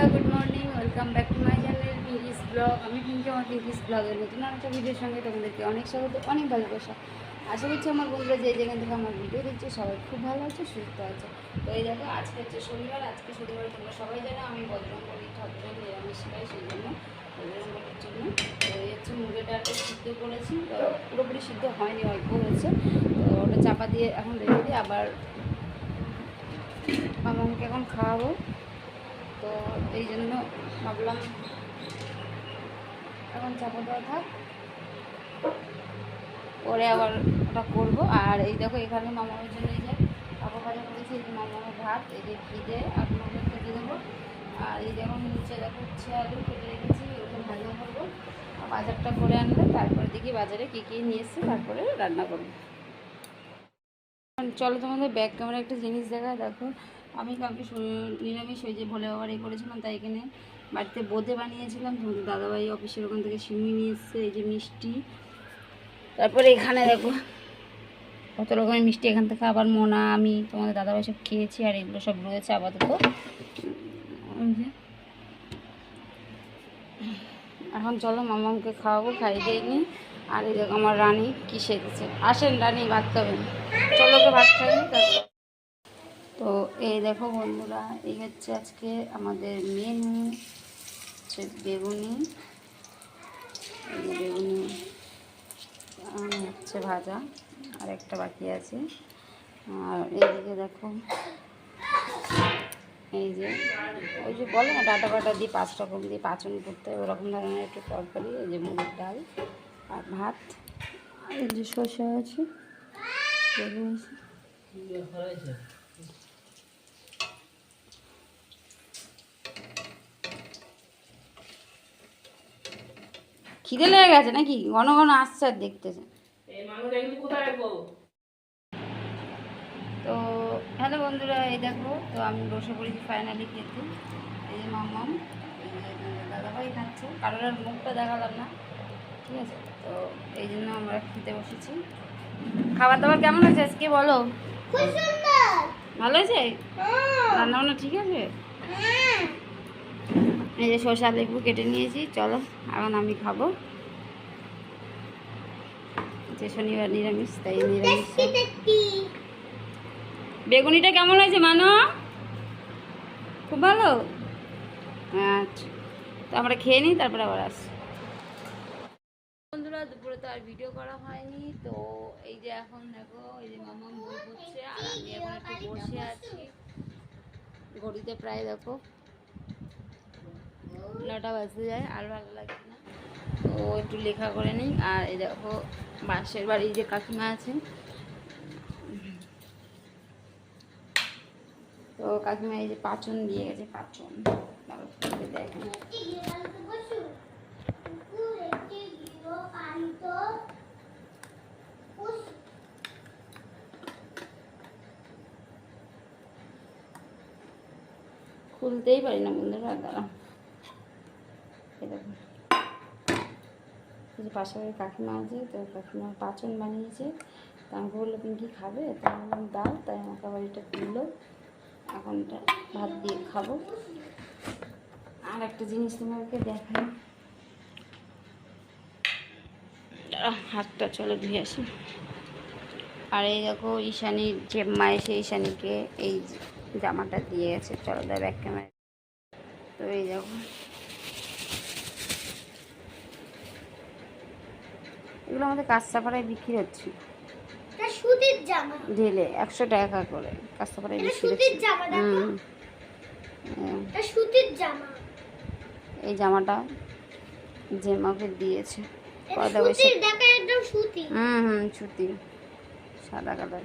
বন্ধুরা good morning welcome back to my channel পিরিস vlog আমি পিঙ্কি, আমার পিরিস ব্লগের নতুন একটা ভিডিওর সঙ্গে তোমাদেরকে অনেক স্বাগত, অনেক ভালোবাসা। আশা করছি আমার বন্ধুরা যে যেখান থেকে আমার ভিডিও দেখছে, সবাই খুব ভালো আছে, সুস্থ আছে। তো এই দেখো, আজকে হচ্ছে শনিবার, আজকে শনিবার তোমরা সবাই জানো, আমি বদনাম করি ঠাকুর নিরামিষ খাই, সেই জন্য করার জন্য। তো এই হচ্ছে মুগের ডালটা সিদ্ধ করেছি, তো পুরোপুরি সিদ্ধ হয়নি, অল্প হয়েছে। তো ওটা চাপা দিয়ে এখন রেখে দিই আবার মামাকে এখন খাওয়াবো। তো এই জন্য ভাবলাম এখন চাপা দেওয়া থাক পরে আবার ওটা করব। আর এই দেখো এখানে মামার জন্য এই যে পাপা ভাজা করেছি, এই যে মামার ভাত, এই যে খিদে আপনাদের কেটে দেবো। আর এই যেমন নিচে দেখো উচ্ছে আলু কেটে রেখেছি ওগুলো ভাজা করব। বাজারটা করে আনলে তারপরে দেখি বাজারে কী কী নিয়ে এসছে, তারপরে রান্না করব। চলো তোমাদের ব্যাক ক্যামেরা একটা জিনিস দেখা দেখো। আমি কালকে নিরামিষ ওই যে ভোলে বাবার এই করেছিলাম, তাই এখানে বাড়িতে বোঁদে বানিয়েছিলাম। দাদাভাই অফিসের ওখান থেকে সিমি নিয়ে এসছে, এই যে মিষ্টি। তারপরে এখানে দেখো, কত রকমের মিষ্টি, এখান থেকে আবার মোনা, আমি, তোমাদের দাদাভাই সব খেয়েছি, আর এগুলো সব রয়েছে আপাতত। এখন চলো মামাকে খাওয়াবো, খাইয়ে দিয়ে নিই। আর এই দেখো আমার রানী কি সেজেছে আসেন, রানী, ভাত খাবেন। চলো ওকে ভাত খাইনি তারপর তো এই দেখো বন্ধুরা এই হচ্ছে আজকে আমাদের মেনু হচ্ছে বেগুনি। বেগুনি হচ্ছে ভাজা আর একটা বাকি আছে। আর এইদিকে দেখো এই যে ওই যে বলে না ডাটা বাটা দিয়ে পাঁচ রকম দিয়ে পাচন করতে হয় ওরকম ধরনের একটু তরকারি এই যে মুগের ডাল আর ভাত। আর এই যে শসা আছে বেগুন আছে। খিদে লেগে গেছে নাকি? ঘন ঘন আসছে আর দেখতেছে। তো হ্যালো বন্ধুরা এই দেখো তো আমি বসে পড়েছি ফাইনালি খেতে। এই যে মামাম এই যে দাদাভাই খাচ্ছে। কারোর আর মুখটা দেখালাম না ঠিক আছে? তো এই জন্য আমরা খেতে বসেছি। খাবার দাবার কেমন আছে আজকে বলো? ভালো আছে রান্না বান্না ঠিক আছে? এই যে শসা লেবু কেটে নিয়েছি, চলো, এখন আমি খাব। যে শনিবার নিরামিষ, তাই নিরামিষ। বেগুনিটা কেমন হয়েছে, মানো? খুব ভালো? আচ্ছা তো আমরা খেয়ে নিই, তারপরে আবার আসি। বন্ধুরা, দুপুরে তো আর ভিডিও করা হয়নি, তো এই যে এখন দেখো, এই যে মামা বই করছে আর আমি এখন একটু বসে আছি। ঘড়িতে প্রায় দেখো নটা বাজতে যায়, আর ভালো লাগে না। তো একটু লেখা করে নিই, আর এই দেখো বাসের বাড়ি যে কাকিমা আছে। তো কাকিমা এই যে পাচন দিয়ে গেছে, পাচন। খুলতেই পারি না, বন্ধুরা দাঁড়া এই দেখো এই যে পাশে বাড়ির কাকিমা আছে, তো কাকিমা পাচন বানিয়েছে। তা আমাকে বলল পিঙ্কি খাবে? তা বললাম, দাও। তাই আমাকে আবার এটা দিলো এখন এটা ভাত দিয়ে খাব। আর একটা জিনিস তোমাকে দেখাই। হাতটা চলো ধুয়ে আসি। আর এই দেখো ঈশানীর যে মা এসে ঈশানীকে এই জামাটা দিয়ে গেছে। চলো ব্যাক ক্যামেরা তো এই দেখো এগুলো আমাদের কাঁচাপাড়ায় বিক্রি হচ্ছে। সুতির জামা। ঢেলে একশো টাকা করে কাঁচাপাড়ায় বিক্রি হচ্ছে। সুতির জামা। এই জামাটা যে মাকে দিয়েছে পয়দা বৈশাখ। সুতি। হুম হুম ছুটি সাদা কালার।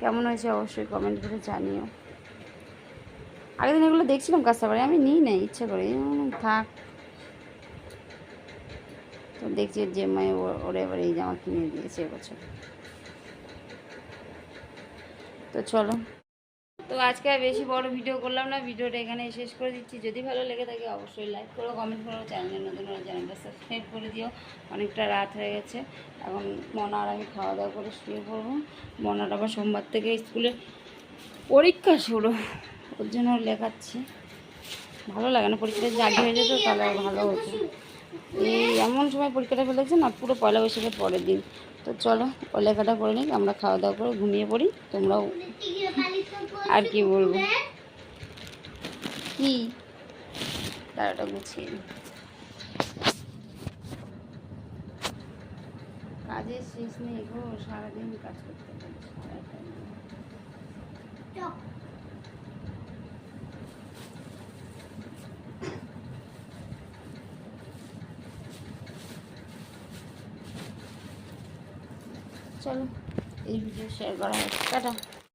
কেমন হয়েছে অবশ্যই কমেন্ট করে জানিও। আগের দিন এগুলো দেখছিলাম কাস্তাবাড়ি আমি নিই না ইচ্ছে করে। থাক। তো দেখছি যে মায়ে ওরে এবার এই জামা কিনে দিয়েছে এবছর। তো চলো। তো আজকে আর বেশি বড় ভিডিও করলাম না, ভিডিওটা এখানে শেষ করে দিচ্ছি। যদি ভালো লেগে থাকে অবশ্যই লাইক করো কমেন্ট করো চ্যানেলে নতুন চ্যানেলটা সাবস্ক্রাইব করে দিও। অনেকটা রাত হয়ে গেছে, এখন মনা আর আমি খাওয়া দাওয়া করে শুয়ে পড়ব। মনার আবার সোমবার থেকে স্কুলে পরীক্ষা শুরু, ওর জন্য লেখাচ্ছি। ভালো লাগে না, পরীক্ষাটা আগে হয়ে যেত তাহলে ভালো হতো। এমন সময় পরীক্ষাটা ফেলেছে না, পুরো পয়লা বৈশাখের পরের দিন। তো চলো ও লেখাটা করে নিই আমরা খাওয়া দাওয়া করে ঘুমিয়ে পড়ি, তোমরাও আর কি বলব। কি? তারাটা গুছিয়ে। কাজের শেষ নেই গো, সারাদিন কাজ করতে পারি চলো এই ভিডিও শেয়ার করা হয়েছে টাটা।